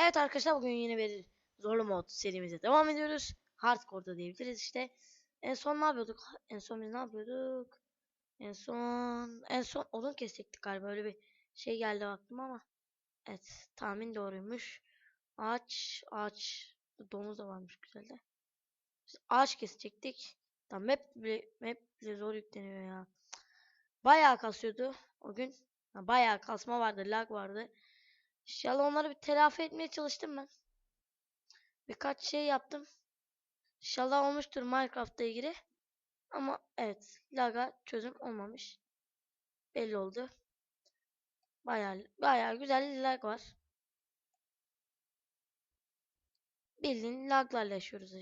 Evet arkadaşlar bugün yine bir zorlu mod serimize devam ediyoruz. Hardcore'da diyebiliriz işte. En son ne yapıyorduk? En son biz ne yapıyorduk? En son en son odun kesecektik galiba. Öyle bir şey geldi aklıma ama. Evet tahmin doğruymuş. Ağaç ağaç domuz da varmış güzel de. Biz ağaç kesecektik. Tamam map bile, map bile zor yükleniyor ya. Bayağı kasıyordu o gün. Bayağı kasma vardı, lag vardı. İnşallah onları bir telafi etmeye çalıştım ben. Birkaç şey yaptım. İnşallah olmuştur Minecraft'la ilgili. Ama evet, lag'a çözüm olmamış. Belli oldu. Bayağı bayağı güzel lag var. Bildiğin laglarla yaşıyoruz.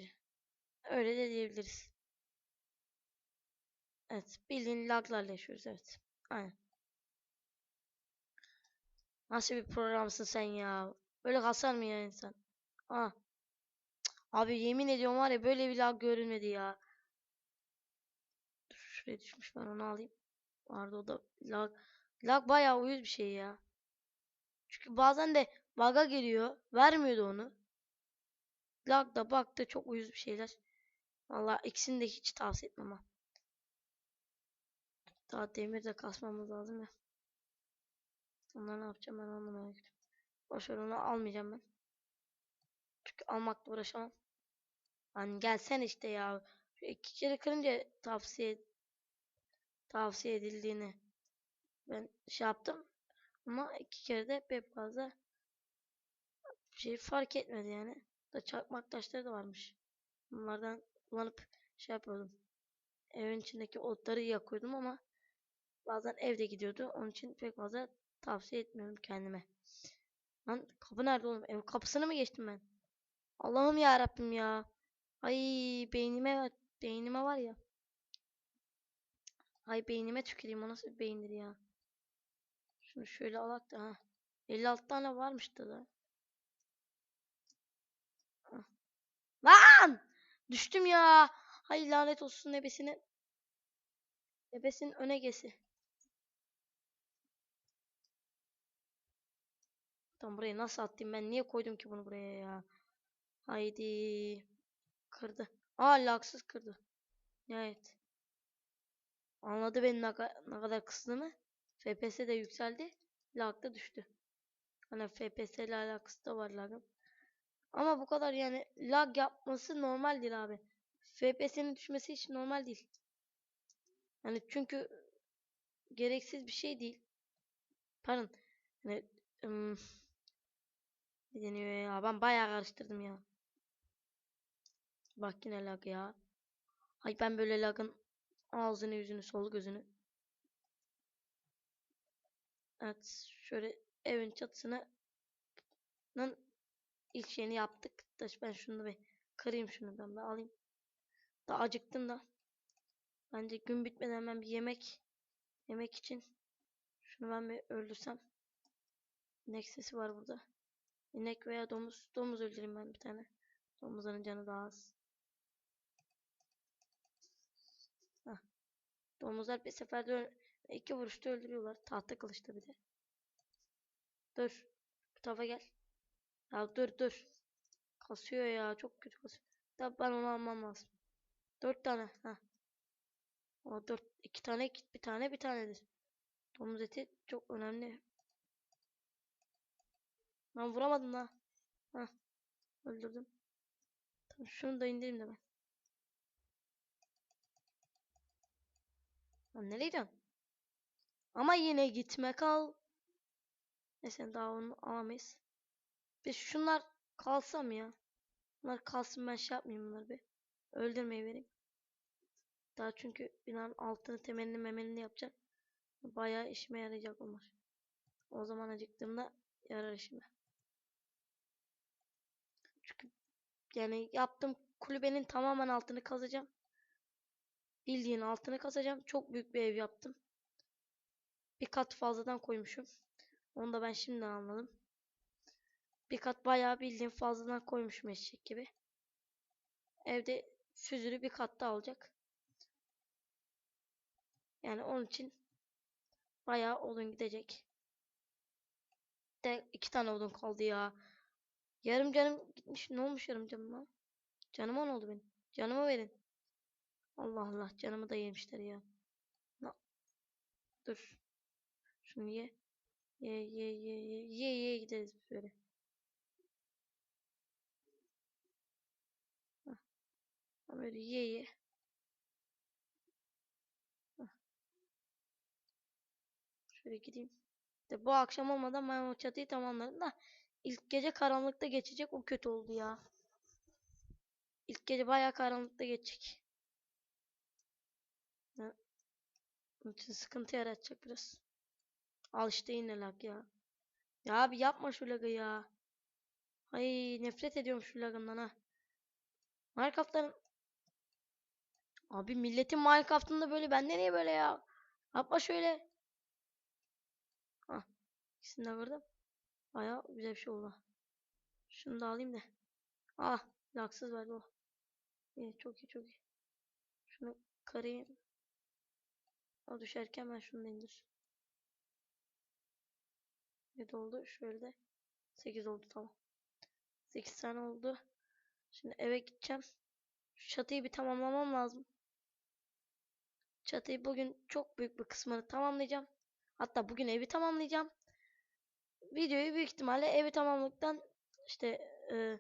Öyle de diyebiliriz. Evet, bildiğin laglarla yaşıyoruz evet. Aynen. Nasıl bir programsın sen ya? Böyle kasar mı ya insan? Ah. Abi yemin ediyorum var ya böyle bir lag görülmedi ya. Dur şuraya düşmüş ben onu alayım. Vardı o da lag. Lag bayağı uyuz bir şey ya. Çünkü bazen de bug'a geliyor. Vermiyordu onu. Lag da bug da çok uyuz bir şeyler. Valla ikisini de hiç tavsiye etmem ha. Daha demir de kasmamız lazım ya. Onları ne yapacağım ben onu merak almayacağım ben. Çünkü almakla uğraşamam. Hani gelsen işte ya. Şu iki kere kırınca tavsiye tavsiye edildiğini ben şey yaptım. Ama iki kere de pek fazla şey fark etmedi yani. Da çakmak taşları da varmış. Bunlardan kullanıp şey yapıyordum. Evin içindeki otları yakıyordum ama bazen evde gidiyordu. Onun için pek fazla tavsiye etmiyorum kendime. Lan kapı nerede oğlum? Ev kapısını mı geçtim ben? Allah'ım ya Rabbim ya. Ay beynime beynime var ya. Ay beynime tüküreyim o nasıl beyindir ya. Şunu şöyle alak da ha. 56 tane varmıştı da. Hah. Lan! Düştüm ya. Hay lanet olsun ebesinin. Ebesinin öne gesi. Tam buraya nasıl attım ben? Niye koydum ki bunu buraya ya? Haydi. Kırdı. Aa lagsız kırdı. Nihayet. Anladı benim ne, ne kadar kıstığımı. FPS de yükseldi. Lag da düştü. Hani FPS ile alakası da var lagın. Ama bu kadar yani lag yapması normal değil abi. FPS'nin düşmesi hiç normal değil. Yani çünkü gereksiz bir şey değil. Pardon. Yani, ım, ne deniyor ya? Ben bayağı karıştırdım ya. Bak yine lag ya. Ay ben böyle lagın ağzını yüzünü sol gözünü. Evet şöyle evin çatısına Nın ilk şeyini yaptık. Da ben şunu bir kırayım şunu ben bir alayım. Da acıktım da. Bence gün bitmeden hemen bir yemek yemek için şunu ben bir öldürsem. Sesi var burada. İnek veya domuz. Domuz öldüreyim ben bir tane. Domuzların canı daha az. Hah. Domuzlar bir seferde iki vuruşta öldürüyorlar. Tahta kılıçta bir de. Dur. Bu tarafa gel. Ya dur dur. Kasıyor ya. Çok kötü kasıyor. Tabi ben onu almam lazım. Dört tane. Ha. O dört. iki tane. Bir tane bir tanedir. Domuz eti çok önemli. Ben vuramadım. Ha. Öldürdüm. Tamam şunu da indireyim de ben. Lan nereye? Ama yine gitme kal. Neyse daha onu alamayız. Biz şunlar kalsam ya. Bunlar kalsın ben şey yapmayayım bunları bir. Öldürmeyi vereyim. Daha çünkü binanın altını temelini memelini yapacağım. Bayağı işime yarayacak onlar. O zaman acıktığımda yarar işime. Çünkü yani yaptığım kulübenin tamamen altını kazacağım. Bildiğin altını kazacağım. Çok büyük bir ev yaptım. Bir kat fazladan koymuşum. Onu da ben şimdiden anladım. Bir kat bayağı bildiğin fazladan koymuşum eşek gibi. Evde füzülü bir kat daha olacak. Yani onun için bayağı odun gidecek. De iki tane odun kaldı ya. Yarım canım gitmiş. Ne olmuş yarım canıma? Canıma ne oldu benim? Canımı verin. Allah Allah canımı da yemişler ya. Na- Dur. Şunu ye. Ye ye ye ye ye ye gideriz böyle. Hah. Ha, Böyle ye ye. Şöyle gideyim. De bu akşam olmadan ben o çatıyı tamamlarım da ilk gece karanlıkta geçecek o kötü oldu ya. İlk gece bayağı karanlıkta geçecek. Ha, Onun için sıkıntı yaratacak biraz. Al işte yine lag ya. Ya abi yapma şu lagı ya. Ay nefret ediyorum şu lagından ha. Minecraft'ların Abi milletin Minecraft'ında böyle bende niye böyle ya? Yapma şöyle. Hah. İkisini de vurdum. Baya güzel bir şey oldu. Şunu da alayım da. Ah lagsız verdi o. İyi çok iyi çok iyi. Şunu karayım. O düşerken ben şunu indir. Ne oldu? Şöyle de. 8 oldu tamam. 8 tane oldu. Şimdi eve gideceğim. Şu çatıyı bir tamamlamam lazım. Çatıyı bugün çok büyük bir kısmını tamamlayacağım. Hatta bugün evi tamamlayacağım. Videoyu büyük ihtimalle evi tamamladıktan işte e,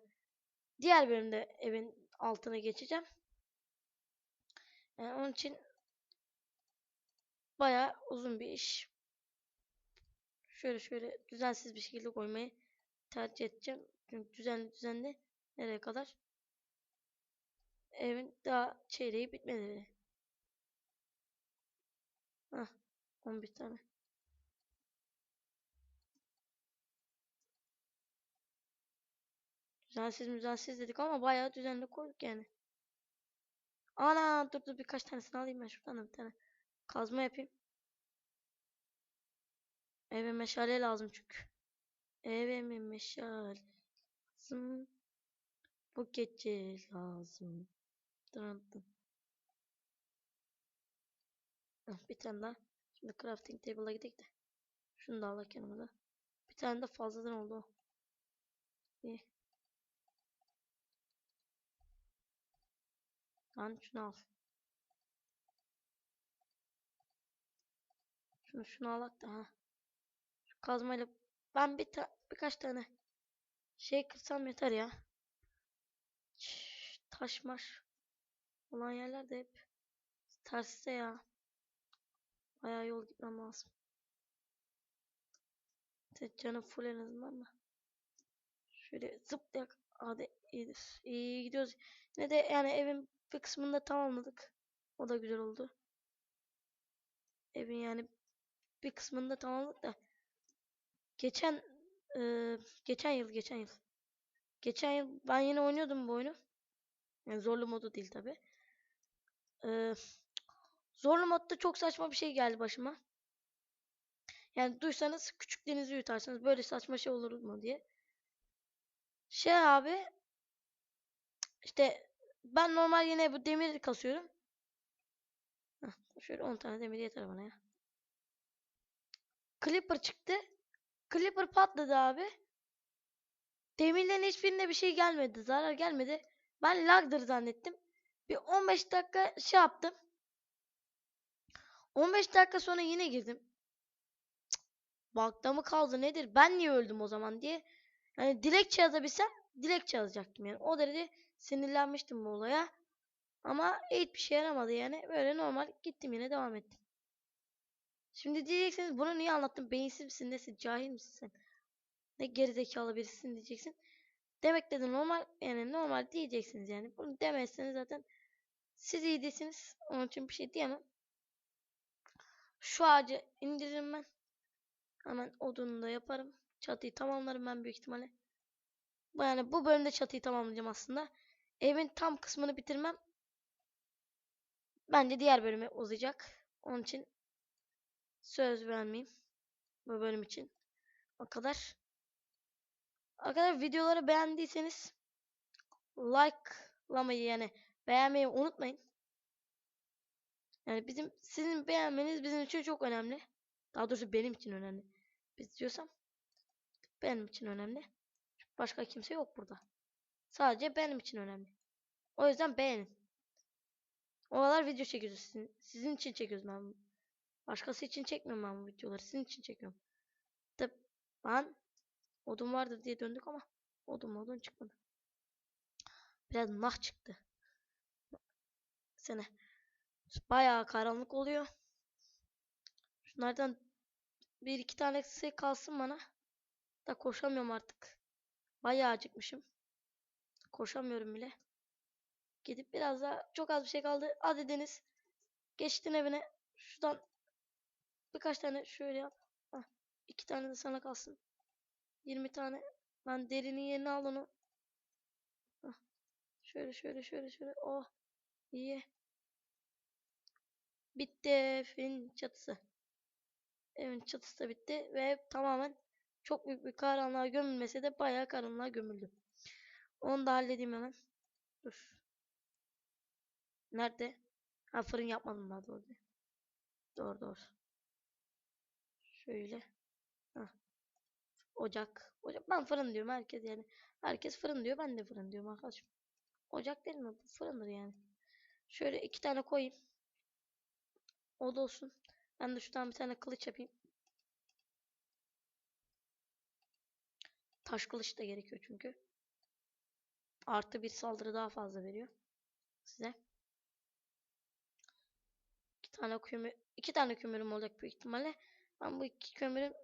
diğer bölümde evin altına geçeceğim. Yani onun için bayağı uzun bir iş. Şöyle şöyle düzensiz bir şekilde koymayı tercih edeceğim. Çünkü düzenli düzenli nereye kadar? Evin daha çeyreği bitmedi. Hah 11 tane. Düzensiz düzensiz dedik ama bayağı düzenli koyduk yani. Ana dur dur birkaç tanesini alayım ben şuradan da bir tane. Kazma yapayım. Eve meşale lazım çünkü. Eve mi meşale lazım? Bu gece lazım. Dın Bir tane daha. Şimdi crafting table'a gidelim de. Şunu da alak yanımıza. Bir tane de fazladan oldu. İyi. Lan şunu al. Şunu şunu alak da ha. Şu kazmayla ben bir ta birkaç tane şey kırsam yeter ya. Şşş, taş maş olan yerlerde hep terste ya. Bayağı yol gitmem lazım. Canım full en azından da. Şöyle zıplayak. Hadi iyidir. İyi gidiyoruz. Ne de yani evin bir kısmını da tamamladık. O da güzel oldu. Evin yani bir kısmını da tamamladık da. Geçen eee, geçen yıl geçen yıl. Geçen yıl ben yine oynuyordum bu oyunu. Yani zorlu modu değil tabi. zorlu modda çok saçma bir şey geldi başıma. Yani duysanız küçüklerinizi yutarsınız. Böyle saçma şey olur mu diye. Şey abi işte ben normal yine bu demir kasıyorum. Heh, şöyle 10 tane demir yeter bana ya. Clipper çıktı. Clipper patladı abi. Demirlerin hiçbirinde bir şey gelmedi. Zarar gelmedi. Ben lagdır zannettim. Bir 15 dakika şey yaptım. 15 dakika sonra yine girdim. Bug'da mı kaldı nedir? Ben niye öldüm o zaman diye. Yani dilekçe yazabilsem dilekçe yazacaktım yani. O derece sinirlenmiştim bu olaya. Ama hiçbir şey yaramadı yani. Böyle normal gittim yine devam ettim. Şimdi diyeceksiniz bunu niye anlattın? Beyinsiz misin? Nesin? Cahil misin sen? Ne gerizekalı birisin diyeceksin. Demek dedi normal yani normal diyeceksiniz yani. Bunu demezseniz zaten siz iyi değilsiniz. Onun için bir şey diyemem. Şu ağacı indiririm ben. Hemen odunu da yaparım. Çatıyı tamamlarım ben büyük ihtimalle. Yani bu bölümde çatıyı tamamlayacağım aslında. Evin tam kısmını bitirmem. Bence diğer bölüme uzayacak. Onun için söz vermeyeyim. Bu bölüm için. O kadar. Arkadaşlar videoları beğendiyseniz likelamayı yani beğenmeyi unutmayın. Yani bizim sizin beğenmeniz bizim için çok önemli. Daha doğrusu benim için önemli. Biz diyorsam benim için önemli. Başka kimse yok burada. Sadece benim için önemli. O yüzden beğenin. O kadar video çekiyoruz sizin, sizin için çekiyoruz ben. Başkası için çekmiyorum ben bu videoları. Sizin için çekiyorum. Tıp. Lan odun vardır diye döndük ama odun odun çıkmadı. Biraz nah çıktı. Sene. Bayağı karanlık oluyor. Şunlardan bir iki tanesi kalsın bana. Da koşamıyorum artık. Bayağı acıkmışım. Koşamıyorum bile. Gidip biraz daha çok az bir şey kaldı. Hadi Deniz. Geçtin evine. Şuradan birkaç tane şöyle yap. Hah, iki tane de sana kalsın. 20 tane. Ben derinin yerini al onu. Hah, Şöyle şöyle şöyle şöyle. Oh. iyi. Bitti evin çatısı. Evin çatısı da bitti ve tamamen çok büyük bir karanlığa gömülmese de bayağı karanlığa gömüldüm. Onu da halledeyim hemen. Dur. Nerede? Ha fırın yapmadım daha doğru. Doğru doğru. Şöyle. Hah. Ocak. Ocak. Ben fırın diyorum herkes yani. Herkes fırın diyor. Ben de fırın diyorum arkadaşım. Ocak değil mi? Bu fırındır yani. Şöyle iki tane koyayım. O da olsun. Ben de şuradan bir tane kılıç yapayım. Taş kılıç da gerekiyor çünkü. Artı bir saldırı daha fazla veriyor. Size. İki tane kömür, iki tane kömürüm olacak büyük ihtimalle. Ben bu iki kömürün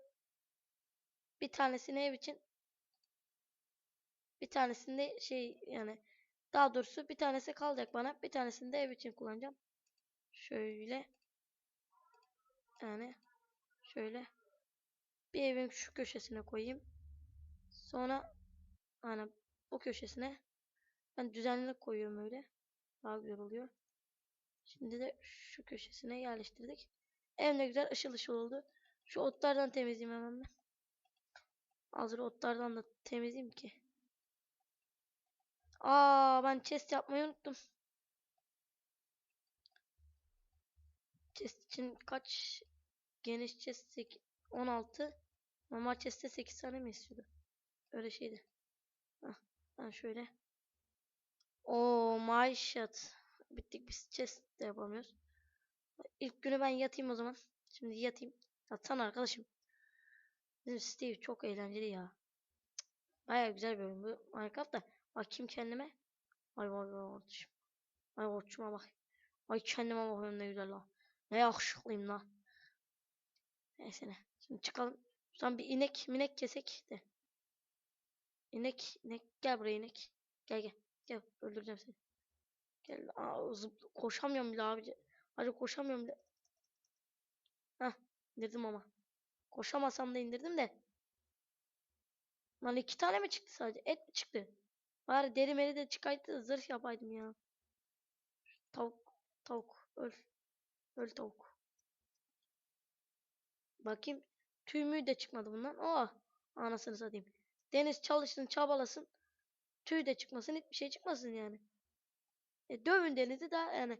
bir tanesini ev için bir tanesini de şey yani daha doğrusu bir tanesi kalacak bana. Bir tanesini de ev için kullanacağım. Şöyle yani şöyle bir evin şu köşesine koyayım. Sonra hani bu köşesine ben düzenli koyuyorum öyle. Daha güzel oluyor. Şimdi de şu köşesine yerleştirdik. Ev ne güzel ışıl ışıl oldu. Şu otlardan temizleyeyim hemen ben. Hazır otlardan da temizleyeyim ki. Aa ben chest yapmayı unuttum. Chest için kaç geniş chest 8, 16 normal chest'te 8 tane mi istiyordu? Öyle şeydi. Hah, ben şöyle. O my shit. Bittik biz chest de yapamıyoruz. İlk günü ben yatayım o zaman. Şimdi yatayım. Yatsana arkadaşım. Bizim Steve çok eğlenceli ya. Baya güzel bir oyun bu Minecraft da. Bakayım kendime. Ay vay vay kardeşim. Ay koçuma bak. Ay kendime bakıyorum ne güzel la. Ne yakışıklıyım la. Neyse ne. Şimdi çıkalım. Şuradan bir inek minek kesek de. İnek, inek gel buraya inek. Gel gel. Gel öldüreceğim seni. Gel. Aa, koşamıyorum bile abi. Hadi koşamıyorum bile. Hah indirdim ama. Koşamasam da indirdim de. Lan iki tane mi çıktı sadece? Et mi çıktı? Bari deri meri de çıkaydı zırh yapaydım ya. Tavuk. Tavuk. Öl. Öl tavuk. Bakayım. Tüy de çıkmadı bundan. Oh. Anasını satayım. Deniz çalışsın çabalasın. Tüy de çıkmasın. Hiçbir şey çıkmasın yani. E, dövün denizi daha yani.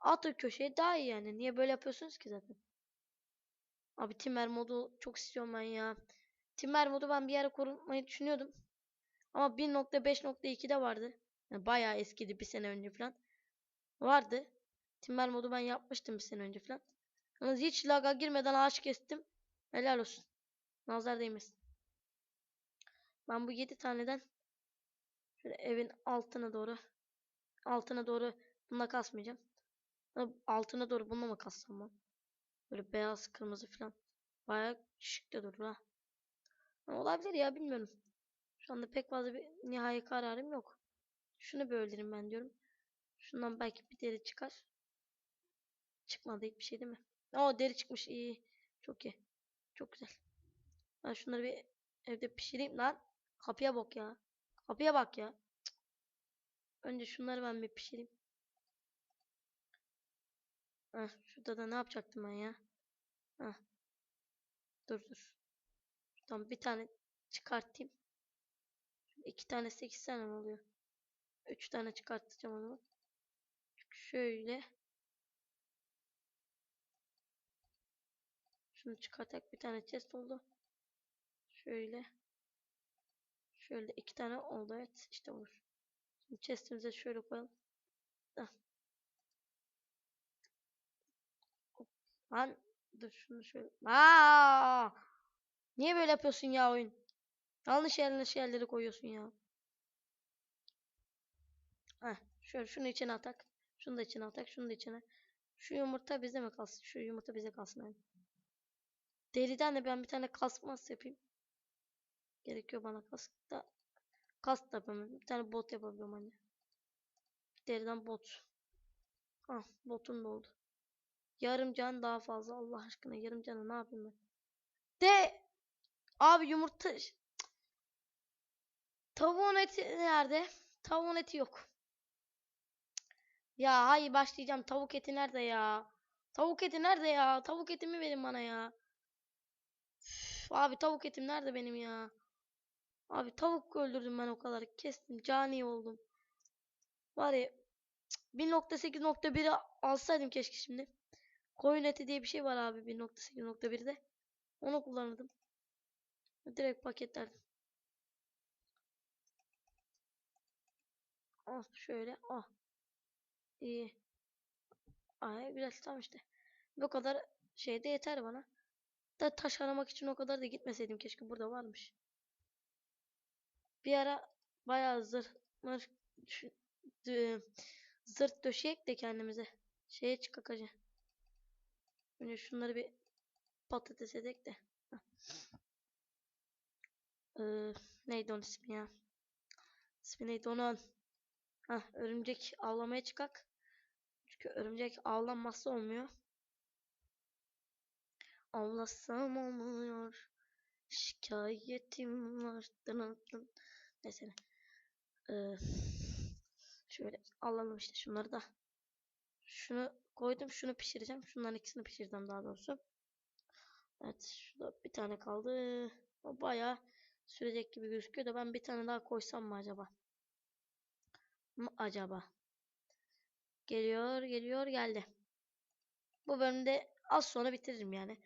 Atın köşeye daha iyi yani. Niye böyle yapıyorsunuz ki zaten? Abi Timber modu çok istiyorum ben ya. Timber modu ben bir ara kurmayı düşünüyordum. Ama 1.5.2'de vardı. Yani bayağı eskidi bir sene önce falan. Vardı. Timber modu ben yapmıştım bir sene önce falan. Yalnız hiç laga girmeden ağaç kestim. Helal olsun. Nazar değmesin. Ben bu 7 taneden şöyle evin altına doğru altına doğru bununla kasmayacağım. Altına doğru bununla mı kassam ben? Böyle beyaz kırmızı falan. Bayağı şık da durur ha. Olabilir ya bilmiyorum. Şu anda pek fazla bir nihai kararım yok. Şunu bir öldüreyim ben diyorum. Şundan belki bir deri çıkar. Çıkmadı hiçbir şey değil mi? Oo deri çıkmış iyi. Çok iyi. Çok güzel. Ben şunları bir evde pişireyim lan. Kapıya bak ya. Kapıya bak ya. Cık. Önce şunları ben bir pişireyim. Heh, şurada da ne yapacaktım ben ya? Heh. Dur dur. Şuradan bir tane çıkartayım. İki tane sekiz tane mi oluyor? Üç tane çıkartacağım o zaman. Şöyle. Şunu çıkartak bir tane chest oldu. Şöyle. Şöyle iki tane oldu evet. işte olur. Şimdi chestimize şöyle koyalım. Heh. Lan dur şunu şöyle. Aa! Niye böyle yapıyorsun ya oyun? Yanlış yanlış yerleri koyuyorsun ya. Heh, şöyle şunu içine atak. Şunu da içine atak. Şunu da içine. Şu yumurta bize mi kalsın? Şu yumurta bize kalsın. Yani. Deriden de ben bir tane kasmas yapayım. Gerekiyor bana kask da. Kask da yapamıyorum. Bir tane bot yapabiliyorum anne. Deriden bot. Ah botum da oldu. Yarım can daha fazla. Allah aşkına yarım canı ne yapayım ben? De abi yumurta tavuğun eti nerede? Tavuğun eti yok. Ya hayır başlayacağım. Tavuk eti nerede ya? Tavuk eti nerede ya? Tavuk etimi verin bana ya. Üf, abi tavuk etim nerede benim ya? Abi tavuk öldürdüm ben o kadar. Kestim. Cani oldum. Var ya cık, 1.8.1'i alsaydım keşke şimdi. Koyun eti diye bir şey var abi 1.8.1'de. Onu kullanırdım. Direkt paketlerdim. Ah şöyle ah. İyi. Ay biraz tamam işte. Bu kadar şey de yeter bana. Da taş aramak için o kadar da gitmeseydim keşke burada varmış. Bir ara bayağı zırh mır- zırt döşeyek de kendimize. Şeye çıkak acı. Önce şunları bir patates edek de. Heh. Ee, neydi onun ismi ya? İsmi neydi onun? Hah, örümcek avlamaya çıkak. Çünkü örümcek avlanmazsa olmuyor. Avlasam olmuyor. Şikayetim var. Dın dın dın. Neyse. ne. Ee, şöyle alalım işte şunları da. Şunu koydum. Şunu pişireceğim. Şunların ikisini pişireceğim daha doğrusu. Evet. Şurada bir tane kaldı. O bayağı sürecek gibi gözüküyor da ben bir tane daha koysam mı acaba? Mı acaba? Geliyor, geliyor, geldi. Bu bölümde az sonra bitiririm yani.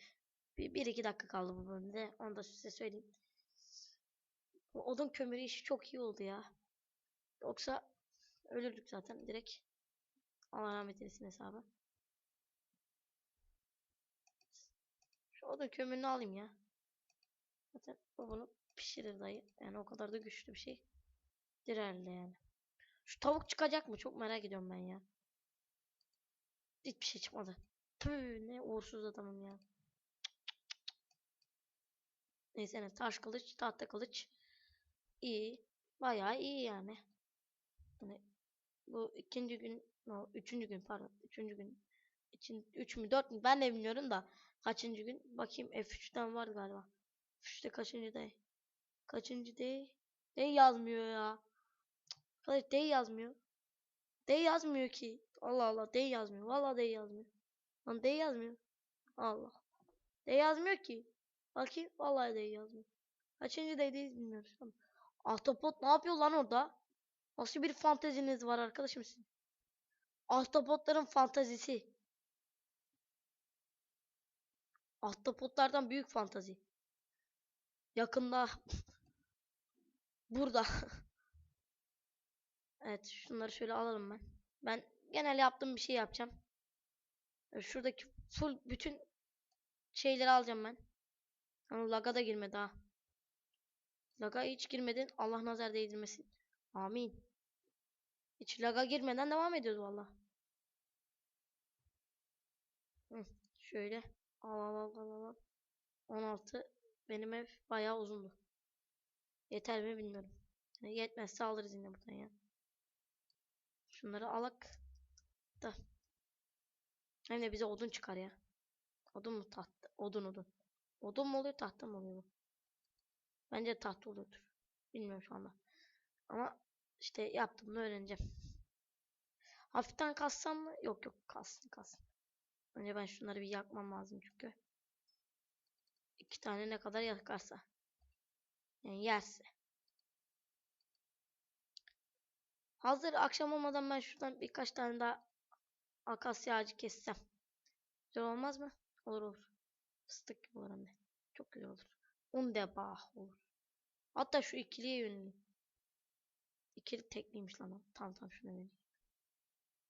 Bir, bir iki dakika kaldı bu bölümde. Onu da size söyleyeyim. Bu odun kömürü işi çok iyi oldu ya. Yoksa ölürdük zaten direkt. Allah rahmet eylesin hesabı. Şu odun kömürünü alayım ya. Zaten bu bunu pişirir dayı. Yani o kadar da güçlü bir şey. Herhalde yani. Şu tavuk çıkacak mı? Çok merak ediyorum ben ya. Hiçbir şey çıkmadı. Tüh ne uğursuz adamım ya. Neyse ne taş kılıç, tahta kılıç. İyi. Bayağı iyi yani. Hani bu ikinci gün, no, üçüncü gün pardon. Üçüncü gün. İçin, üç mü dört mü ben de bilmiyorum da. Kaçıncı gün? Bakayım F3'ten var galiba. F3'te kaçıncı day? Kaçıncı day? Day yazmıyor ya. Cık, day yazmıyor. Day yazmıyor ki. Allah Allah day yazmıyor. Vallahi day yazmıyor. Lan day yazmıyor. Allah. Day yazmıyor ki. Bakayım. Vallahi day yazmıyor. Kaçıncı day'deyiz bilmiyoruz. Tamam. Ahtapot ne yapıyor lan orada? Nasıl bir fanteziniz var arkadaşım sizin? Ahtapotların fantazisi. Ahtapotlardan büyük fantazi. Yakında. Burada. evet şunları şöyle alalım ben. Ben genel yaptığım bir şey yapacağım. E, Şuradaki full bütün şeyleri alacağım ben. Ama laga da girmedi ha. Laga hiç girmedin. Allah nazar değdirmesin. Amin. Hiç laga girmeden devam ediyoruz valla. Şöyle. Al al al al al. 16. Benim ev bayağı uzundu. Yeter mi bilmiyorum. Yani yetmezse alırız yine buradan ya. Şunları alak. Da. Hem de bize odun çıkar ya. Odun mu tahta? Odun odun. Odun mu oluyor tahta mı oluyor? bu? Bence tahta oluyordur. Bilmiyorum şu anda. Ama işte yaptığımda öğreneceğim. Hafiften kassam mı? Yok yok kalsın kalsın. Önce ben şunları bir yakmam lazım çünkü. İki tane ne kadar yakarsa. Yani yerse. Hazır akşam olmadan ben şuradan birkaç tane daha akasya ağacı kessem. Güzel olmaz mı? Olur olur. Fıstık gibi olur. Çok güzel olur. Undebah olur. Hatta şu ikiliye yöneleyim. kilit tekliymiş lan. Tamam tamam şunu vereyim.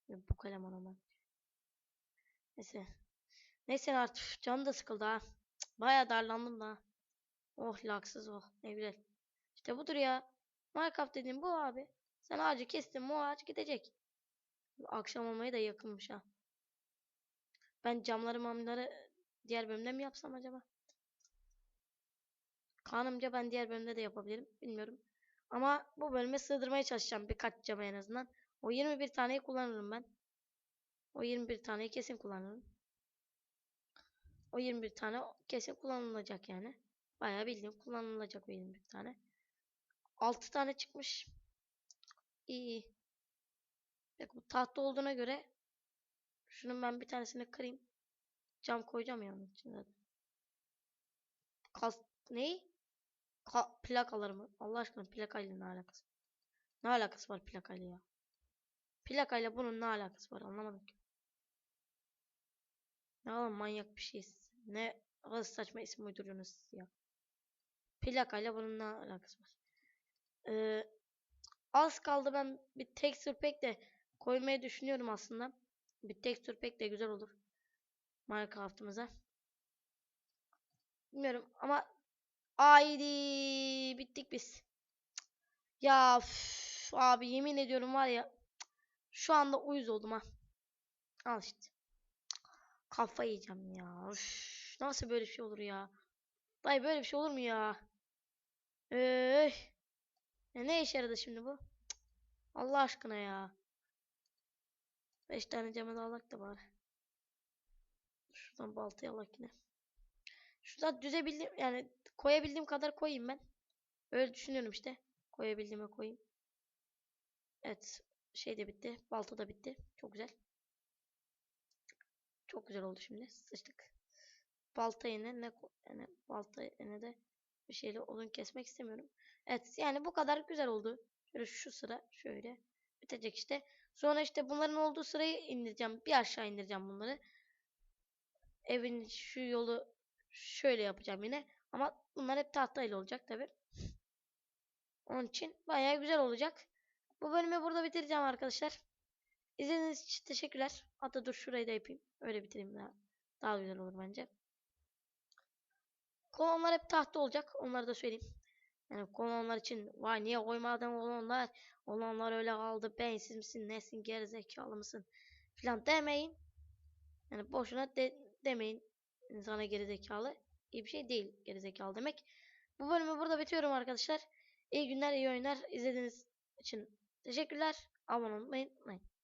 Bu kalem ona ben. Neyse. Neyse artık canım da sıkıldı ha. Bayağı darlandım da. Oh laksız oh. Ne güzel. İşte budur ya. Minecraft dediğim bu abi. Sen ağacı kestin o ağaç gidecek. Akşam olmaya da yakınmış ha. Ben camları mamları diğer bölümde mi yapsam acaba? Kanımca ben diğer bölümde de yapabilirim. Bilmiyorum. Ama bu bölüme sığdırmaya çalışacağım birkaç camı en azından. O 21 taneyi kullanırım ben. O 21 taneyi kesin kullanırım. O 21 tane kesin kullanılacak yani. Bayağı bildiğim kullanılacak o 21 tane. 6 tane çıkmış. İyi iyi. Bak bu tahta olduğuna göre şunun ben bir tanesini kırayım. Cam koyacağım ya onun içine. Kas neyi? Ka plakaları mı? Allah aşkına plakayla ne alakası? Ne alakası var plakayla ya? Plakayla bunun ne alakası var anlamadım ki. Ne oğlum manyak bir şeysiniz. Ne hız saçma isim uyduruyorsunuz siz ya. Plakayla bunun ne alakası var? Ee, az kaldı ben bir texture pack de koymayı düşünüyorum aslında. Bir texture pack de güzel olur. Minecraft'ımıza. Bilmiyorum ama haydi bittik biz. Ya üf, abi yemin ediyorum var ya şu anda uyuz oldum ha. Al işte. Kafa yiyeceğim ya. Üf, nasıl böyle bir şey olur ya? Dayı böyle bir şey olur mu ya? Öy. Ya ne işe yaradı şimdi bu? Allah aşkına ya. 5 tane camı da alak da bari. Şuradan baltayı alak yine. Şurada düzebildiğim yani koyabildiğim kadar koyayım ben. Öyle düşünüyorum işte. Koyabildiğime koyayım. Evet. Şey de bitti. Balta da bitti. Çok güzel. Çok güzel oldu şimdi. Sıçtık. Balta yine ne yani balta yine de bir şeyle odun kesmek istemiyorum. Evet yani bu kadar güzel oldu. Şöyle şu sıra şöyle bitecek işte. Sonra işte bunların olduğu sırayı indireceğim. Bir aşağı indireceğim bunları. Evin şu yolu şöyle yapacağım yine. Ama bunlar hep tahtayla olacak tabi. Onun için bayağı güzel olacak. Bu bölümü burada bitireceğim arkadaşlar. İzlediğiniz için teşekkürler. Hatta dur şurayı da yapayım. Öyle bitireyim daha. Daha güzel olur bence. Kolonlar hep tahta olacak. Onları da söyleyeyim. Yani kolonlar için vay niye koymadın kolonlar? Kolonlar öyle kaldı. Beyinsiz misin? Nesin? Gerizekalı mısın? Filan demeyin. Yani boşuna de, demeyin. İnsana gerizekalı. İyi bir şey değil gerizekalı demek. Bu bölümü burada bitiyorum arkadaşlar. İyi günler, iyi oyunlar. İzlediğiniz için teşekkürler. Abone olmayı unutmayın.